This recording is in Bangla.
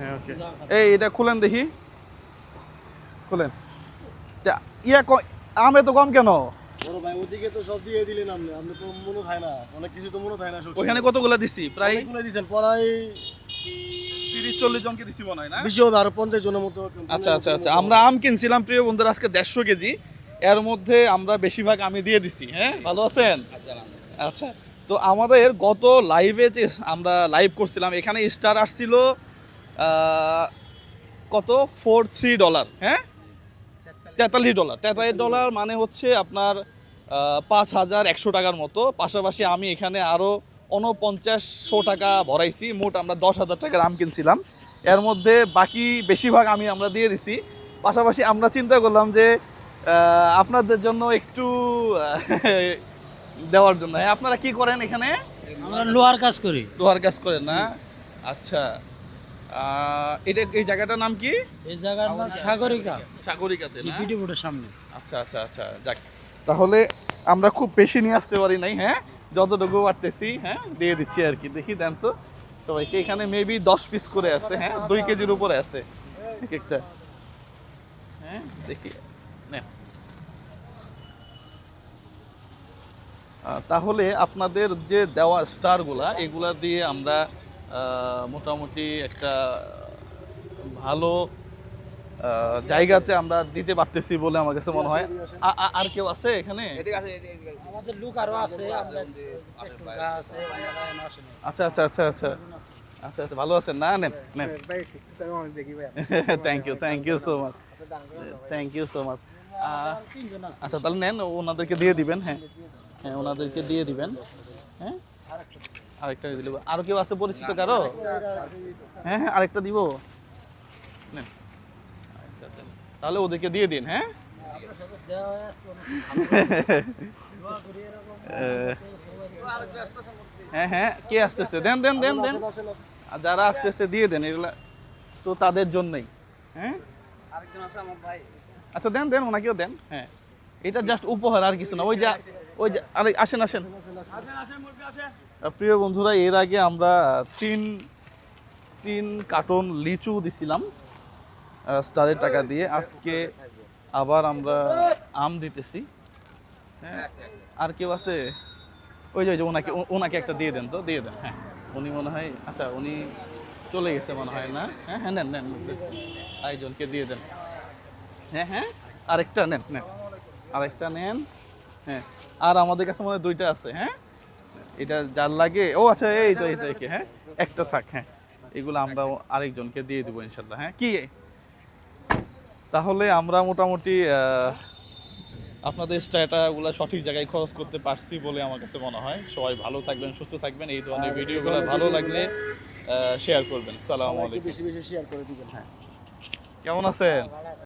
হ্যাঁ ওকে এই এটা খুলেন দেখি। খুলেন। তা, ইয়া আম এত কম কেন? ভাই ওদিকে তো সব দিয়ে দিলেন আপনি আপনি তো না। অনেক কিছু তো না ওখানে কতগুলো দিছি? প্রায় পড়াই তিরিশ চল্লিশ জনকে দিছি মনে হয় না? বেশি হবে আরও পঞ্চাশ জনের মতো আচ্ছা আচ্ছা আচ্ছা। আমরা আম কিনছিলাম প্রিয় বন্ধুরা আজকে দেড়শো কেজি। এর মধ্যে আমরা বেশিরভাগ আমি দিয়ে দিছি হ্যাঁ? ভালো আছেন? আচ্ছা। তো আমাদের গত লাইভে যে আমরা লাইভ করছিলাম এখানে স্টার আসছিল কত? ফোর থ্রি ডলার হ্যাঁ? তেতাল্লিশ ডলার তেতাল্লিশ ডলার মানে হচ্ছে আপনার পাঁচ হাজার একশো টাকার মতো। পাশাপাশি আমি এখানে আরও উনপঞ্চাশশো টাকা ভরাইছি। মোট আমরা দশ হাজার টাকার আম কিনছিলাম। এর মধ্যে বাকি বেশিরভাগ আমি আমরা দিয়ে দিছি। পাশাপাশি আমরা চিন্তা করলাম যে আপনাদের জন্য একটু দেওয়ার জন্য। হ্যাঁ, আপনারা কি করেন এখানে? আমরা লোহার কাজ করি। লোহার কাজ করেন না? আচ্ছা। এটা এই জায়গাটার নাম কি? এই জায়গার নাম সাগরিকা। সাগরিকাতে না? বোর্ডের সামনে। আচ্ছা আচ্ছা আচ্ছা যাক। তাহলে আমরা খুব বেশি নিয়ে আসতে পারি নাই হ্যাঁ? যতটুকু পারতেছি হ্যাঁ? দিয়ে দিচ্ছি আর কি। দেখি দেন তো। সবাইকে এখানে মেবি দশ পিস করে আছে হ্যাঁ? দুই কেজির উপরে আছে এক একটা। হ্যাঁ দেখি। তাহলে আপনাদের যে দেওয়া স্টারগুলা এগুলা দিয়ে আমরা মোটামুটি একটা ভালো জায়গাতে আমরা দিতে পারতেছি বলে আমার কাছে মনে হয়। আর কেউ আছে এখানে? আমাদের লোক আরও আছে আমরা একটু গা আছে ওনারা এখনও আসেনি। আচ্ছা আচ্ছা আচ্ছা আচ্ছা। আচ্ছা আচ্ছা ভালো আছেন? না নেন নেন। Thank you thank you so much thank you so much আচ্ছা তাহলে নেন ওনাদেরকে দিয়ে দিবেন হ্যাঁ। হ্যাঁ ওনাদেরকে দিয়ে দিবেন। হ্যাঁ। আরেকটা দিলে। আরও কেউ আছে পরিচিত কারও? হ্যাঁ হ্যাঁ আরেকটা দিব। নেন। তাহলে ওদেরকে দিয়ে দিন হ্যাঁ? হয় হ্যাঁ হ্যাঁ কে আসতেছে? দেন দেন দেন দেন। আর যারা আসতেছে দিয়ে দেন। এগুলা তো তাদের জন্যই হ্যাঁ? আচ্ছা দেন দেন ওনাকেও দেন। হ্যাঁ। এটা জাস্ট উপহার আর কিছু না। ওই যে ওই যে, আরে, আসেন আসেন। প্রিয় বন্ধুরা, এর আগে আমরা তিন তিন কার্টন লিচু দিছিলাম স্টারের টাকা দিয়ে। আজকে আবার আমরা আম দিতেছি। হ্যাঁ আর কেউ আছে? ওই যে ওই যে ওনাকে ওনাকে একটা দিয়ে দেন তো, দিয়ে দেন হ্যাঁ। উনি মনে হয় আচ্ছা উনি চলে গেছে মনে হয় না? হ্যাঁ হ্যাঁ নেন নেন। আরেকজনকে দিয়ে দেন। হ্যাঁ হ্যাঁ আরেকটা নেন নেন। আরেকটা নেন। হ্যাঁ। আর আমাদের কাছে মনে হয় দুইটা আছে হ্যাঁ? এটা যার লাগে ও আচ্ছা এই তো এই তো একে, হ্যাঁ? একটা থাক হ্যাঁ। এগুলো আমরা আরেকজনকে দিয়ে দেবো ইনশাল্লাহ হ্যাঁ? কি? তাহলে আমরা মোটামুটি আপনাদের স্ট্যাটাগুলো সঠিক জায়গায় খরচ করতে পারছি বলে আমার কাছে মনে হয়। সবাই ভালো থাকবেন সুস্থ থাকবেন এই ধরনের ভিডিওগুলো ভালো লাগলে শেয়ার করবেন। সালাম আলাইকুম। বেশি বেশি শেয়ার করে দিবেন। কেমন আছেন?